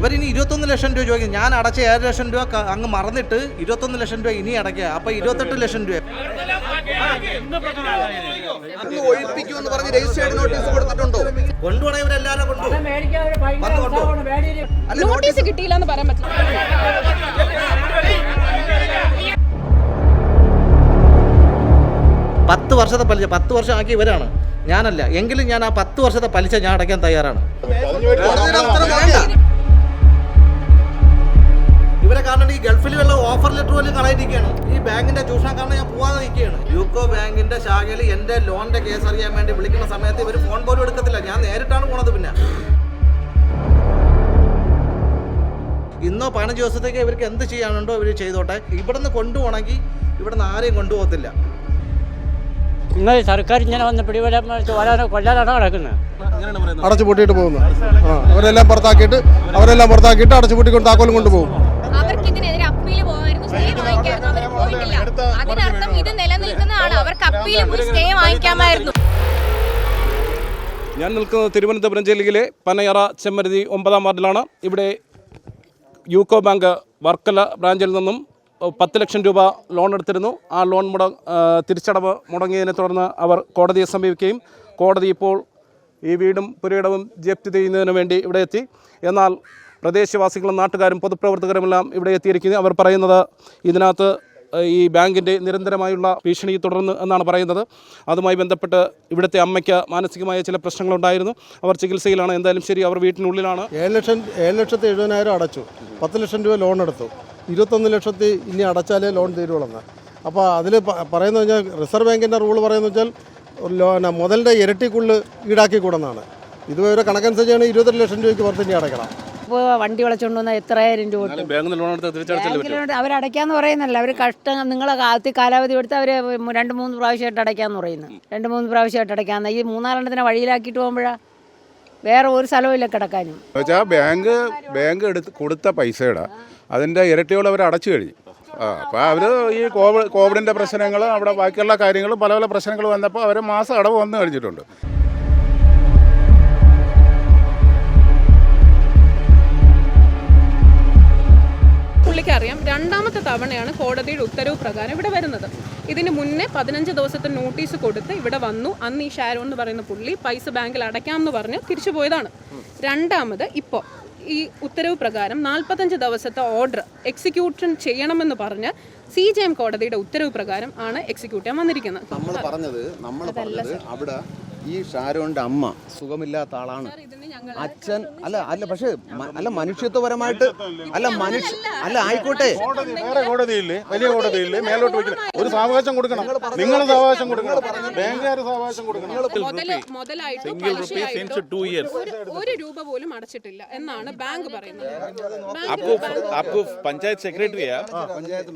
ഇവരിനി ഇരുപത്തൊന്ന് ലക്ഷം രൂപ ചോദിക്കും. ഞാൻ അടച്ച ഏഴ് ലക്ഷം രൂപ അങ്ങ് മറന്നിട്ട് ഇരുപത്തൊന്ന് ലക്ഷം രൂപ ഇനി അടയ്ക്കുക. അപ്പൊ ഇരുപത്തെട്ട് ലക്ഷം രൂപ. നോട്ടീസ് കൊണ്ടുപോണ ഇവരെല്ലാരും കൊണ്ടുപോകും കിട്ടിയില്ല എന്ന് പറയാൻ പറ്റില്ല. പത്ത് വർഷത്തെ പലിശ പത്ത് വർഷം ആക്കി ഇവരാണ്. ഞാനല്ല. എങ്കിലും ഞാൻ ആ പത്ത് വർഷത്തെ പലിശ ഞാൻ അടയ്ക്കാൻ തയ്യാറാണ്. ഗൾഫിൽ വല്ല ഓഫർ ലെറ്റർ പോലും കളയിരിക്കുകയാണ് ഈ ബാങ്കിന്റെ ചൂഷണം കാരണം ഞാൻ പോവാതെ നിൽക്കുകയാണ്. യൂക്കോ ബാങ്കിന്റെ ശാഖയിൽ എന്റെ ലോണിന്റെ കേസ് അറിയാൻ വേണ്ടി വിളിക്കുന്ന സമയത്ത് ഇവർ ഫോൺ പോലും എടുക്കത്തില്ല. ഞാൻ നേരിട്ടാണ് പോണത് പിന്നെ. ഇന്നോ പതിനഞ്ച് ദിവസത്തേക്ക് ഇവർക്ക് എന്ത് ചെയ്യാനുണ്ടോ ഇവർ ചെയ്തോട്ടെ. ഇവിടുന്ന് കൊണ്ടുപോകണമെങ്കിൽ ഇവിടുന്ന് ആരെയും കൊണ്ടുപോകത്തില്ല. നിങ്ങൾ സർക്കാർ ഇങ്ങനെ വന്ന് പിടിപെടാൻ കൊല്ലാനാണോ നടക്കുന്നത്? അടച്ചു പൂട്ടിയിട്ട് പോകുന്നു അവരെല്ലാം പുറത്താക്കിയിട്ട് അവരെല്ലാം പുറത്താക്കിയിട്ട് അടച്ചു പൂട്ടിക്കൊണ്ട് താക്കോലും കൊണ്ടുപോകും. പോയി സ്റ്റേ വാങ്ങിക്കാമായിരുന്നു. ഞാൻ നിൽക്കുന്നത് തിരുവനന്തപുരം ജില്ലയിലെ പനയറ ചെമ്മരുതി ഒമ്പതാം വാർഡിലാണ്. ഇവിടെ യൂക്കോ ബാങ്ക് വർക്കല ബ്രാഞ്ചിൽ നിന്നും പത്ത് ലക്ഷം രൂപ ലോൺ എടുത്തിരുന്നു. ആ ലോൺ മുട തിരിച്ചടവ് മുടങ്ങിയതിനെ തുടർന്ന് അവർ കോടതിയെ സമീപിക്കുകയും കോടതി ഇപ്പോൾ ഈ വീടും പുരയിടവും ജപ്തി ചെയ്യുന്നതിന് വേണ്ടി ഇവിടെ എത്തി. എന്നാൽ പ്രദേശവാസികളും നാട്ടുകാരും പൊതുപ്രവർത്തകരുമെല്ലാം ഇവിടെ എത്തിയിരിക്കുന്നു. അവർ പറയുന്നത് ഇതിനകത്ത് ഈ ബാങ്കിന്റെ നിരന്തരമായുള്ള ഭീഷണി തുടർന്ന് എന്നാണ് പറയുന്നത്. അതുമായി ബന്ധപ്പെട്ട് ഇവിടുത്തെ അമ്മയ്ക്ക് മാനസികമായ ചില പ്രശ്നങ്ങളുണ്ടായിരുന്നു. അവർ ചികിത്സയിലാണ്. എന്തായാലും ശരി അവർ വീട്ടിനുള്ളിലാണ്. ഏഴ് ലക്ഷം ഏഴ് ലക്ഷത്തി എഴുപതിനായിരം അടച്ചു. പത്ത് ലക്ഷം രൂപ ലോൺ എടുത്തു. ഇരുപത്തൊന്ന് ലക്ഷത്തി ഇനി അടച്ചാലേ ലോൺ തീരുവുള്ളെന്ന് അപ്പോൾ അതിൽ പറയുന്നത് വെച്ചാൽ റിസർവ് ബാങ്കിന്റെ റൂൾ പറയുന്നത് വെച്ചാൽ ലോൺ മുതലിന്റെ ഇരട്ടിക്കുള്ളിൽ ഈടാക്കി കൂടുന്നതാണ് ഇതുവരെ കണക്കനുസരിച്ചാണ് ഇരുപത്തെട്ട് ലക്ഷം രൂപയ്ക്ക് പുറത്ത് ഇനി അടയ്ക്കണം. ഇപ്പോൾ വണ്ടി വിളച്ചുകൊണ്ട് വന്നാൽ എത്രയായിരം രൂപ കിട്ടും? ബാങ്കിൽ ലോൺ എടുത്ത് തിരിച്ചടച്ചല്ലേ പറ്റും. ബാങ്കിലോട്ട് അവരടയ്ക്കാന്ന് പറയുന്നല്ല. അവർ കഷ്ടം നിങ്ങളെ കാലത്ത് കാലാവധി എടുത്ത് അവർ രണ്ട് മൂന്ന് പ്രാവശ്യമായിട്ട് അടയ്ക്കാന്ന് പറയുന്നു. രണ്ട് മൂന്ന് പ്രാവശ്യമായിട്ട് അടയ്ക്കാന്ന്. ഈ മൂന്നാലെണ്ണത്തിനെ വഴിയിലാക്കിയിട്ട് പോകുമ്പോഴാ വേറെ ഒരു സ്ഥലമില്ല കിടക്കാനും. വെച്ചാൽ ബാങ്ക് ബാങ്ക് എടുത്ത് കൊടുത്ത പൈസയുടെ അതിന്റെ ഇരട്ടിയോളം അവർ അടച്ചു കഴിഞ്ഞു. ആ അപ്പോൾ അവർ ഈ കോവിഡ് കോവിഡിന്റെ പ്രശ്നങ്ങൾ അവിടെ ബാക്കിയുള്ള കാര്യങ്ങളും പല പല പ്രശ്നങ്ങൾ വന്നപ്പോൾ അവർ മാസം അടവ് വന്നു കഴിഞ്ഞിട്ടുണ്ട്. രണ്ടാമത്തെ തവണയാണ് കോടതിയുടെ ഉത്തരവ് പ്രകാരം ഇവിടെ വരുന്നത്. ഇതിന് മുന്നേ പതിനഞ്ച് ദിവസത്തെ നോട്ടീസ് കൊടുത്ത് ഇവിടെ വന്നു. അന്ന് ഈ ഷാരോ എന്ന് പറയുന്ന പുള്ളി പൈസ ബാങ്കിൽ അടയ്ക്കാം എന്ന് പറഞ്ഞ് തിരിച്ചു പോയതാണ്. രണ്ടാമത് ഇപ്പോൾ ഈ ഉത്തരവ് പ്രകാരം നാൽപ്പത്തഞ്ച് ദിവസത്തെ ഓർഡർ എക്സിക്യൂഷൻ ചെയ്യണമെന്ന് പറഞ്ഞ് സി ജെ എം കോടതിയുടെ ഉത്തരവ് പ്രകാരം ആണ് എക്സിക്യൂട്ട് ചെയ്യാൻ വന്നിരിക്കുന്നത്. നമ്മൾ പറഞ്ഞത് നമ്മൾ പറഞ്ഞത് അവിടെ ഈ ഷാരോന്റെ അമ്മ സുഖമില്ലാത്ത ആളാണ്. അച്ഛൻ അല്ല അല്ല പക്ഷേ അല്ല മനുഷ്യത്വപരമായിട്ട് അല്ല മനുഷ്യ അല്ല ആയിക്കോട്ടെ. വേറെ കോടതിയില്ലേ? വലിയ കോടതിയില്ലേ? മേലോട്ട് വെക്കണം ഒരു സാവകാശം കൊടുക്കണം. നിങ്ങൾ സാവകാശം കൊടുക്കണം. ബാങ്കുകാർ സാവകാശം കൊടുക്കണം. ഒരു രൂപ പോലും അടച്ചിട്ടില്ല എന്നാണ് ബാങ്ക് പറയുന്നത്. പഞ്ചായത്ത് പഞ്ചായത്ത്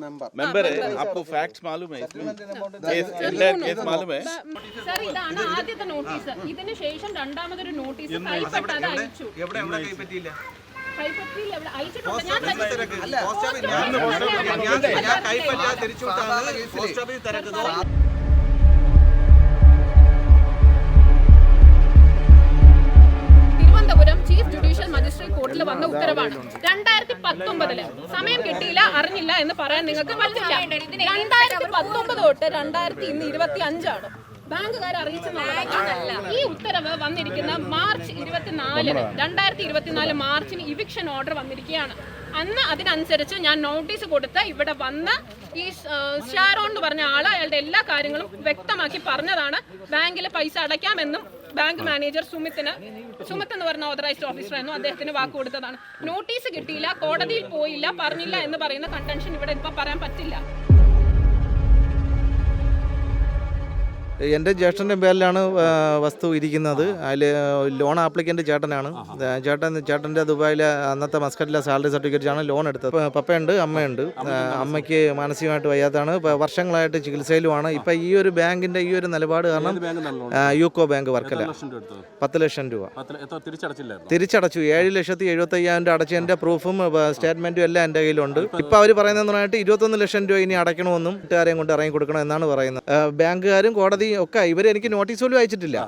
ഫാക്ട്സ് ഇതാണ് നോട്ടീസ് ഇതിന് ശേഷം രണ്ടാമതൊരു നോട്ടീസ് കൈപ്പറ്റാതെ അയച്ചു. എവിടെ എവിടെ കൈപ്പറ്റിയില്ല? ഞാൻ തന്നെ- ഞാൻ കൈപ്പറ്റാതെ തിരിച്ചു വിട്ടാണ് പോസ്റ്റ് ഓഫീസിൽ തിരക്കുന്നത് തിരുവനന്തപുരം ചീഫ് ജുഡീഷ്യൽ മജിസ്ട്രേറ്റ് കോർട്ടിൽ വന്ന ഉത്തരവാണ്. രണ്ടായിരത്തി പത്തൊമ്പതിൽ സമയം കിട്ടിയില്ല അറിഞ്ഞില്ല എന്ന് പറയാൻ നിങ്ങൾക്ക് പറ്റില്ല. രണ്ടായിരത്തി പത്തൊമ്പത് തൊട്ട് രണ്ടായിരത്തി ഇന്ന് ഇരുപത്തി അഞ്ചാണ് ബാങ്കുകാർ അറിയിച്ചതല്ല ഈ ഉത്തരവ് വന്നിരിക്കുന്ന മാർച്ച് ഇരുപത്തിനാലിന് രണ്ടായിരത്തി ഇരുപത്തിനാല് മാർച്ചിന് ഇവിക്ഷൻ ഓർഡർ വന്നിരിക്കുകയാണ്. അന്ന് അതിനനുസരിച്ച് ഞാൻ നോട്ടീസ് കൊടുത്ത് ഇവിടെ വന്ന് ഈ ഷാരോൺ എന്ന് പറഞ്ഞ ആൾ അയാളുടെ എല്ലാ കാര്യങ്ങളും വ്യക്തമാക്കി പറഞ്ഞതാണ്. ബാങ്കിൽ പൈസ അടയ്ക്കാമെന്നും ബാങ്ക് മാനേജർ സുമിത്തിന് സുമിത്ത് എന്ന് പറഞ്ഞ ഓതറൈസ്ഡ് ഓഫീസർ ആയിരുന്നു. അദ്ദേഹത്തിന് വാക്ക് കൊടുത്തതാണ്. നോട്ടീസ് കിട്ടിയില്ല കോടതിയിൽ പോയില്ല പറഞ്ഞില്ല എന്ന് പറയുന്ന കണ്ടൻഷൻ ഇവിടെ ഇപ്പൊ പറയാൻ പറ്റില്ല. എന്റെ ജ്യേഷ്ഠന്റെ പേരിലാണ് വസ്തു ഇരിക്കുന്നത്. അതിൽ ലോൺ ആപ്ലിക്കന്റ് ചേട്ടനാണ്. ചേട്ടൻ ചേട്ടന്റെ ദുബായിലെ അന്നത്തെ മസ്കറ്റിലെ സാലറി സർട്ടിഫിക്കറ്റ് ആണ് ലോൺ എടുത്തത്. പപ്പയുണ്ട് അമ്മയുണ്ട്. അമ്മയ്ക്ക് മാനസികമായിട്ട് വയ്യാത്തതാണ്. വർഷങ്ങളായിട്ട് ചികിത്സയിലുമാണ്. ഇപ്പം ഈ ഒരു ബാങ്കിന്റെ ഈ ഒരു നിലപാട് കാരണം യൂക്കോ ബാങ്ക് വർക്കല. പത്ത് ലക്ഷം രൂപ. തിരിച്ചടച്ചു. ഏഴ് ലക്ഷത്തി എഴുപത്തി അയ്യായിരം രൂപ അടച്ചതിന്റെ പ്രൂഫും സ്റ്റേറ്റ്മെന്റും എല്ലാം എന്റെ കയ്യിലുണ്ട്. ഇപ്പം അവർ പറയുന്നതെന്ന് പറഞ്ഞിട്ട് ഇരുപത്തൊന്ന് ലക്ഷം രൂപ ഇനി അടയ്ക്കണമെന്നും കൂട്ടുകാരെയും കൊണ്ട് ഇറങ്ങി കൊടുക്കണം എന്നാണ് പറയുന്നത്. ബാങ്കുകാരും കോടതി കോടതി ഒക്കെ ഇവർ എനിക്ക് നോട്ടീസ് പോലും അയച്ചിട്ടില്ല.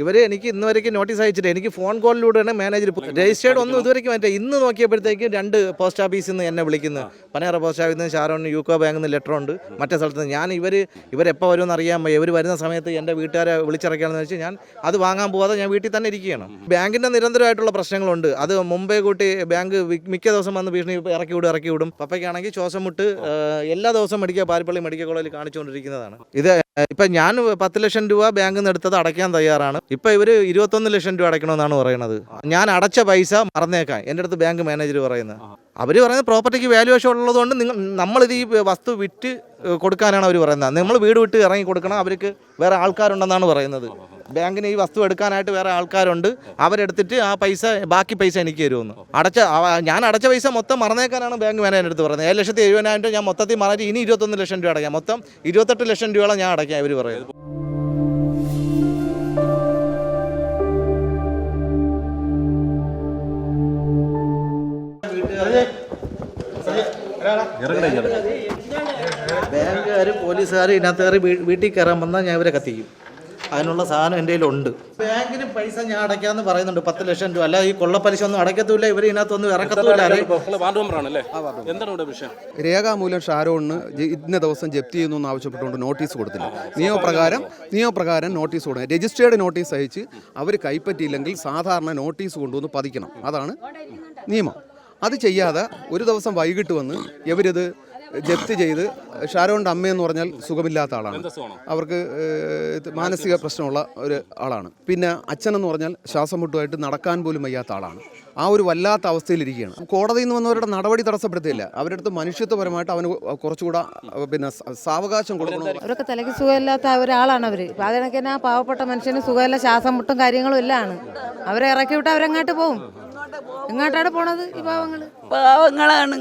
ഇവർ എനിക്ക് ഇന്ന് വരയ്ക്ക് നോട്ടീസ് അയച്ചിട്ടില്ല. എനിക്ക് ഫോൺ കോളിലൂടെയാണ് മാനേജർ രജിസ്റ്റേർഡ് ഒന്നും ഇതുവരെയ്ക്ക് മറ്റേ ഇന്ന് നോക്കിയപ്പോഴത്തേക്കും രണ്ട് പോസ്റ്റ് ഓഫീസിൽ നിന്ന് എന്നെ വിളിക്കുന്നു. പനേറ പോസ്റ്റ് ഓഫീസിൽ നിന്ന് ഷാരോൺ യൂക്കോ ബാങ്കിൽ നിന്ന് ലെറ്റർ ഉണ്ട്. മറ്റേ സ്ഥലത്ത് നിന്ന്. ഞാൻ ഇവർ ഇവരെപ്പോൾ വരുമെന്ന് അറിയാൻ വയ്യ. ഇവർ വരുന്ന സമയത്ത് എന്റെ വീട്ടുകാരെ വിളിച്ചിറക്കുകയാണെന്ന് വെച്ചാൽ ഞാൻ അത് വാങ്ങാൻ പോവാതെ ഞാൻ വീട്ടിൽ തന്നെ ഇരിക്കുകയാണ്. ബാങ്കിന്റെ നിരന്തരമായിട്ടുള്ള പ്രശ്നങ്ങളുണ്ട്. അത് മുമ്പേ കൂട്ടി ബാങ്ക് മിക്ക ദിവസം വന്ന് ഭീഷണി ഇറക്കി വിടും ഇറക്കി വിടും. പപ്പയ്ക്കാണെങ്കിൽ ശ്വാസം മുട്ട് എല്ലാ ദിവസവും മെഡിക്കൽ പാരിപ്പള്ളി മെഡിക്കൽ കോളേജിൽ കാണിച്ചുകൊണ്ടിരിക്കുന്നതാണ്. ഇത് ഇപ്പം ഞാൻ പത്ത് ലക്ഷം രൂപ ബാങ്കിൽ നിന്ന് എടുത്തത് അടയ്ക്കാൻ തയ്യാറാണ്. ഇപ്പൊ ഇവർ ഇരുപത്തൊന്ന് ലക്ഷം രൂപ അടയ്ക്കണമെന്നാണ് പറയുന്നത്. ഞാൻ അടച്ച പൈസ മറന്നേക്കാം. എന്റെ അടുത്ത് ബാങ്ക് മാനേജർ പറയുന്നത്. അവർ പറയുന്നത് പ്രോപ്പർട്ടിക്ക് വാല്യുവേഷൻ ഉള്ളതുകൊണ്ട് നിങ്ങൾ നമ്മളിത് ഈ വസ്തു വിറ്റ് കൊടുക്കാനാണ് അവർ പറയുന്നത്. നമ്മൾ വീട് വിട്ട് ഇറങ്ങി കൊടുക്കണം അവർക്ക് വേറെ ആൾക്കാരുണ്ടെന്നാണ് പറയുന്നത്. ബാങ്കിന് ഈ വസ്തു എടുക്കാനായിട്ട് വേറെ ആൾക്കാരുണ്ട്. അവരെടുത്തിട്ട് ആ പൈസ ബാക്കി പൈസ എനിക്ക് തരുമെന്ന്. അടച്ച ഞാൻ അടച്ച പൈസ മൊത്തം മറന്നേക്കാനാണ് ബാങ്ക് മാനേജർ അടുത്ത് പറയുന്നത്. ഏഴ് ലക്ഷത്തി എഴുപതിനായിരം രൂപ ഞാൻ മൊത്തത്തിൽ മറന്നിട്ട് ഇനി ഇരുപത്തൊന്ന് ലക്ഷം രൂപ അടയ്ക്കാം. മൊത്തം ഇരുപത്തെട്ട് ലക്ഷം രൂപയോളം ഞാൻ അടയ്ക്കാം ഇവർ പറയുന്നത്. ബാങ്കുകാർ പോലീസുകാർ ഇതിനകത്ത് കയറി വീട്ടിൽ കയറാൻ വന്നാൽ ഞാൻ ഇവരെ കത്തിക്കും. അതിനുള്ള സാധനം എന്റെ കയ്യിലുണ്ട്. ബാങ്കിന് പൈസ ഞാൻ അടയ്ക്കാമെന്ന് പറയുന്നുണ്ട്. പത്ത് ലക്ഷം രൂപ. അല്ല ഈ കൊള്ളപ്പലിശ ഒന്നും അടയ്ക്കത്തൂല ഇവർ ഇതിനകത്തൊന്നും ഇറക്കത്തൂല രേഖാമൂലം ഷാരോണിന് ഇന്ന ദിവസം ജപ്തി ചെയ്യുന്നു എന്ന് ആവശ്യപ്പെട്ടുകൊണ്ട് നോട്ടീസ് കൊടുത്തില്ല. നിയമപ്രകാരം നിയമപ്രകാരം നോട്ടീസ് കൊടുക്കണം രജിസ്റ്റേർഡ് നോട്ടീസ് അയച്ച് അവർ കൈപ്പറ്റിയില്ലെങ്കിൽ സാധാരണ നോട്ടീസ് കൊണ്ടുവന്ന് പതിക്കണം. അതാണ് നിയമം. അത് ചെയ്യാതെ ഒരു ദിവസം വൈകിട്ട് വന്ന് ഇവരിത് ജപ്തി ചെയ്ത് ഷാരോണിന്റെ അമ്മയെന്ന് പറഞ്ഞാൽ സുഖമില്ലാത്ത ആളാണ്. അവർക്ക് മാനസിക പ്രശ്നമുള്ള ഒരു ആളാണ്. പിന്നെ അച്ഛനെന്ന് പറഞ്ഞാൽ ശ്വാസം മുട്ടുമായിട്ട് നടക്കാൻ പോലും വയ്യാത്ത ആളാണ്. ആ ഒരു വല്ലാത്ത അവസ്ഥയിലിരിക്കുകയാണ്. കോടതിയിൽ നിന്ന് വന്നവരുടെ നടപടി തടസ്സപ്പെടുത്തിയില്ല അവരുടെ അടുത്ത് മനുഷ്യത്വപരമായിട്ട് അവന് കുറച്ചുകൂടെ പിന്നെ സാവകാശം കൊടുക്കണം. അവരൊക്കെ തലയ്ക്ക് സുഖമില്ലാത്ത ഒരാളാണ് അവർ അതിനൊക്കെ ആ പാവപ്പെട്ട മനുഷ്യന് സുഖമില്ല ശ്വാസം മുട്ടും കാര്യങ്ങളും എല്ലാം ആണ് അവരെ ഇറക്കി വിട്ട് അവരെങ്ങോട്ട് പോകും എങ്ങോട്ടാണ് പോണത് ഈ പാവങ്ങൾ പാവങ്ങളാണ്.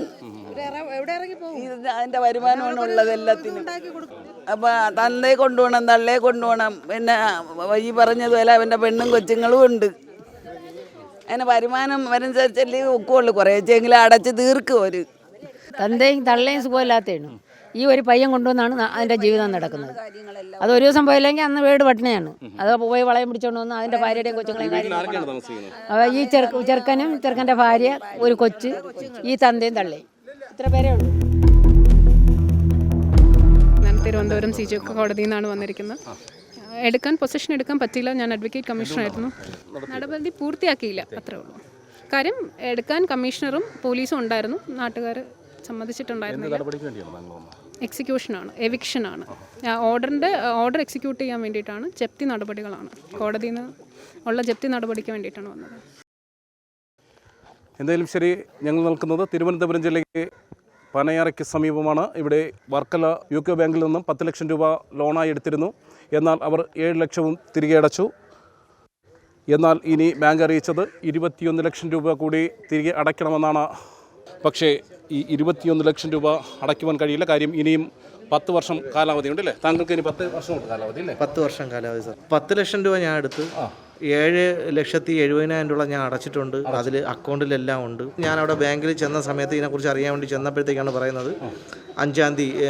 എവിടെ ഇറങ്ങി പോകും? ഇത് അതിന്റെ വരുമാനമാണ് ഉള്ളത് എല്ലാത്തിനും. അപ്പൊ തന്നെ കൊണ്ടുപോകണം തള്ളെ കൊണ്ടുപോകണം. പിന്നെ ഈ പറഞ്ഞതുപോലെ അവന്റെ പെണ്ണും കൊച്ചുങ്ങളും ഉണ്ട്. അതിന് വരുമാനം അനുസരിച്ചല്ലേ ഒക്കുള്ളൂ. കുറേച്ചെങ്കിലും അടച്ച് തീർക്കും ഒരു തന്തയും തള്ളയും സുഖമില്ലാത്തതാണ്. ഈ ഒരു പയ്യൻ കൊണ്ടുവന്നാണ് അതിന്റെ ജീവിതം നടക്കുന്നത്. അത് ഒരു ദിവസം പോയില്ലെങ്കിൽ അന്ന് വീട് പട്ടിണിയാണ്. അത് പോയി വളയം പിടിച്ചോണ്ട് വന്ന് അതിന്റെ ഭാര്യയുടെയും കൊച്ചുങ്ങളെയും ഈ ചെറുക്ക ചെറുക്കനും ചെറുക്കന്റെ ഭാര്യ ഒരു കൊച്ച് ഈ തന്തയും തള്ളയും. ഇത്ര പേരേ ഉള്ളൂ. ഞാൻ തിരുവനന്തപുരം സി ജി കോടതിയിൽ നിന്നാണ് വന്നിരിക്കുന്നത്. എടുക്കാൻ പൊസിഷൻ എടുക്കാൻ പറ്റിയില്ല. ഞാൻ അഡ്വക്കേറ്റ് കമ്മീഷണറായിരുന്നു നടപടി പൂർത്തിയാക്കിയില്ല. അത്രേ ഉള്ളൂ. കാര്യം എടുക്കാൻ കമ്മീഷണറും പോലീസും ഉണ്ടായിരുന്നു. നാട്ടുകാർ ബാങ്ക് എക്സിക്യൂഷനാണ് എവിക്ഷനാണ് ഓർഡറിന്റെ ഓർഡർ എക്സിക്യൂട്ട് ചെയ്യാൻ വേണ്ടിയിട്ടാണ് ജപ്തി നടപടികളാണ്. കോടതിയിൽ നിന്ന് ഉള്ള ജപ്തി നടപടിക്ക് വേണ്ടിയിട്ടാണ് വന്നത്. എന്തായാലും ശരി ഞങ്ങൾ നിൽക്കുന്നത് തിരുവനന്തപുരം ജില്ലയ്ക്ക് പനയാറയ്ക്ക് സമീപമാണ്. ഇവിടെ വർക്കല യു കെ ബാങ്കിൽ നിന്നും പത്ത് ലക്ഷം രൂപ ലോണായി എടുത്തിരുന്നു. എന്നാൽ അവർ ഏഴ് ലക്ഷവും തിരികെ അടച്ചു. എന്നാൽ ഇനി ബാങ്ക് അറിയിച്ചത് ഇരുപത്തിയൊന്ന് ലക്ഷം രൂപ കൂടി തിരികെ അടയ്ക്കണമെന്നാണ്. പക്ഷേ ഈ ഇരുപത്തിയൊന്ന് ലക്ഷം രൂപ അടയ്ക്കുവാൻ കഴിയില്ല. കാര്യം ഇനിയും പത്ത് വർഷം കാലാവധി ഉണ്ടല്ലേ താങ്കൾക്ക് ഇനി പത്ത് വർഷം കാലാവധി അല്ലേ പത്ത് വർഷം കാലാവധി സർ. പത്ത് ലക്ഷം രൂപ ഞാൻ എടുത്ത് ഏഴ് ലക്ഷത്തി എഴുപതിനായിരം രൂപ ഞാൻ അടച്ചിട്ടുണ്ട്. അതിൽ അക്കൗണ്ടിലെല്ലാം ഉണ്ട്. ഞാൻ അവിടെ ബാങ്കിൽ ചെന്ന സമയത്ത് ഇതിനെക്കുറിച്ച് അറിയാൻ വേണ്ടി ചെന്നപ്പോഴത്തേക്കാണ് പറയുന്നത്. അഞ്ചാം തീയതി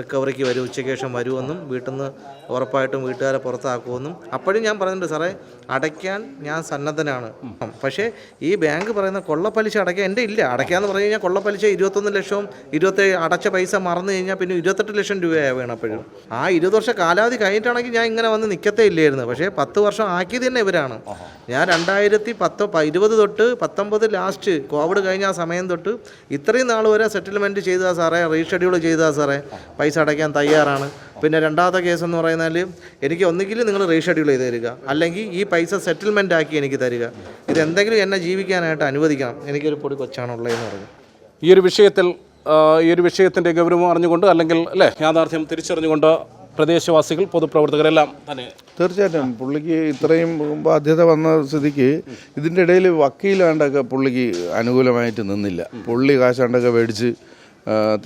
റിക്കവറിക്ക് വരും ഉച്ചയ്ക്ക് ശേഷം വരുമെന്നും വീട്ടിൽ നിന്ന് ഉറപ്പായിട്ടും വീട്ടുകാരെ പുറത്താക്കുമെന്നും അപ്പോഴും ഞാൻ പറഞ്ഞിട്ടുണ്ട് സാറേ അടയ്ക്കാൻ ഞാൻ സന്നദ്ധനാണ്. പക്ഷേ ഈ ബാങ്ക് പറയുന്ന കൊള്ളപ്പലിശ അടയ്ക്കാൻ എന്റെ ഇല്ല. അടയ്ക്കാന്ന് പറഞ്ഞു കഴിഞ്ഞാൽ കൊള്ളപ്പലിശ ഇരുപത്തൊന്ന് ലക്ഷവും ഇരുപത്തേഴ് അടച്ച പൈസ മറന്നു കഴിഞ്ഞാൽ പിന്നെ ഇരുപത്തെട്ട് ലക്ഷം രൂപയായി വേണം അപ്പോഴും ആ ഇരുപത് വർഷം കാലാവധി കഴിഞ്ഞിട്ടാണെങ്കിൽ ഞാൻ ഇങ്ങനെ വന്ന് നിൽക്കത്തേ ഇല്ലായിരുന്നു. പക്ഷേ പത്ത് വർഷം ആക്കിയത് തന്നെ ഇവരാണ്. ഞാൻ രണ്ടായിരത്തി പത്ത് ഇരുപത് തൊട്ട് പത്തൊമ്പത് ലാസ്റ്റ് കോവിഡ് കഴിഞ്ഞ ആ സമയം തൊട്ട് ഇത്രയും നാൾ വരെ സെറ്റിൽമെന്റ് ചെയ്താൽ സാറേ. റീഷെഡ്യൂൾ ചെയ്താൽ സാറേ. പൈസ അടയ്ക്കാൻ തയ്യാറാണ്. പിന്നെ രണ്ടാമത്തെ കേസ് എന്ന് പറയുന്നാൽ എനിക്ക് ഒന്നുകിൽ നിങ്ങൾ റീഷെഡ്യൂൾ ചെയ്ത് തരിക. അല്ലെങ്കിൽ ഈ പൈസ സെറ്റിൽമെന്റ് ആക്കി എനിക്ക് തരിക. ഇതെന്തെങ്കിലും എന്നെ ജീവിക്കാനായിട്ട് അനുവദിക്കണം. എനിക്കൊരു പൊടി കൊച്ചാണുള്ളതെന്ന് പറഞ്ഞു. ഈ ഒരു വിഷയത്തിൽ ഈ ഒരു വിഷയത്തിന്റെ ഗൗരവം അറിഞ്ഞുകൊണ്ട് അല്ലെങ്കിൽ അല്ലേ യാഥാർത്ഥ്യം തിരിച്ചറിഞ്ഞുകൊണ്ട് പ്രദേശവാസികൾ പൊതുപ്രവർത്തകരെല്ലാം തന്നെ തീർച്ചയായിട്ടും. പുള്ളിക്ക് ഇത്രയും ബാധ്യത വന്ന സ്ഥിതിക്ക് ഇതിന്റെ ഇടയിൽ വക്കീലാണ്ടൊക്കെ പുള്ളിക്ക് അനുകൂലമായിട്ട് നിന്നില്ല. പുള്ളി കാശാണ്ടൊക്കെ മേടിച്ച്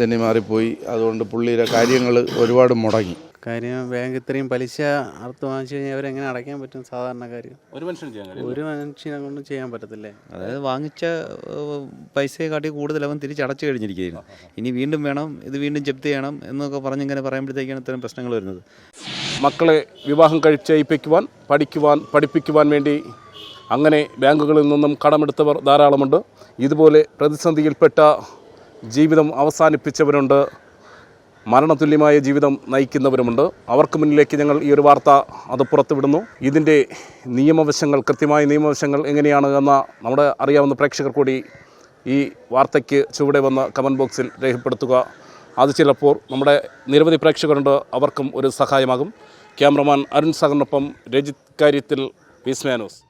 തെന്നി മാറിപ്പോയി. അതുകൊണ്ട് പുള്ളിയുടെ കാര്യങ്ങൾ ഒരുപാട് മുടങ്ങി. കാര്യം ബാങ്ക് ഇത്രയും പലിശ അർത്ഥം വാങ്ങിച്ചു കഴിഞ്ഞാൽ അവരെങ്ങനെ അടയ്ക്കാൻ പറ്റും? സാധാരണ കാര്യം. ഒരു മനുഷ്യൻ ചെയ്യാൻ ഒരു മനുഷ്യനെ കൊണ്ടും ചെയ്യാൻ പറ്റത്തില്ലേ? അതായത് വാങ്ങിച്ച ഏഹ്, പൈസയെ കാട്ടി കൂടുതൽ അവൻ തിരിച്ചടച്ചു കഴിഞ്ഞിരിക്കുകയാണ്. ഇനി വീണ്ടും വേണം ഇത് വീണ്ടും ജപ്തി ചെയ്യണം എന്നൊക്കെ പറഞ്ഞിങ്ങനെ പറയുമ്പോഴത്തേക്കാണ് ഇത്തരം പ്രശ്നങ്ങൾ വരുന്നത്. മക്കളെ വിവാഹം കഴിച്ചയപ്പിക്കുവാൻ പഠിക്കുവാൻ പഠിപ്പിക്കുവാൻ വേണ്ടി അങ്ങനെ ബാങ്കുകളിൽ നിന്നും കടമെടുത്തവർ ധാരാളമുണ്ട്. ഇതുപോലെ പ്രതിസന്ധിയിൽപ്പെട്ട ജീവിതം അവസാനിപ്പിച്ചവരുണ്ട്. മരണതുല്യമായ ജീവിതം നയിക്കുന്നവരുമുണ്ട്. അവർക്ക് മുന്നിലേക്ക് ഞങ്ങൾ ഈ ഒരു വാർത്ത അത് പുറത്തുവിടുന്നു. ഇതിന്റെ നിയമവശങ്ങൾ കൃത്യമായ നിയമവശങ്ങൾ എങ്ങനെയാണ് എന്ന നമ്മുടെ അറിയാവുന്ന പ്രേക്ഷകർ കൂടി ഈ വാർത്തയ്ക്ക് ചുവടെ വന്ന് കമന്റ് ബോക്സിൽ രേഖപ്പെടുത്തുക. അത് ചിലപ്പോൾ നമ്മുടെ നിരവധി പ്രേക്ഷകരുണ്ട്. അവർക്കും ഒരു സഹായമാകും. ക്യാമറമാൻ അരുൺ സാഗറിനൊപ്പം രജിത് കാര്യത്തിൽ വിസ്മാനോസ്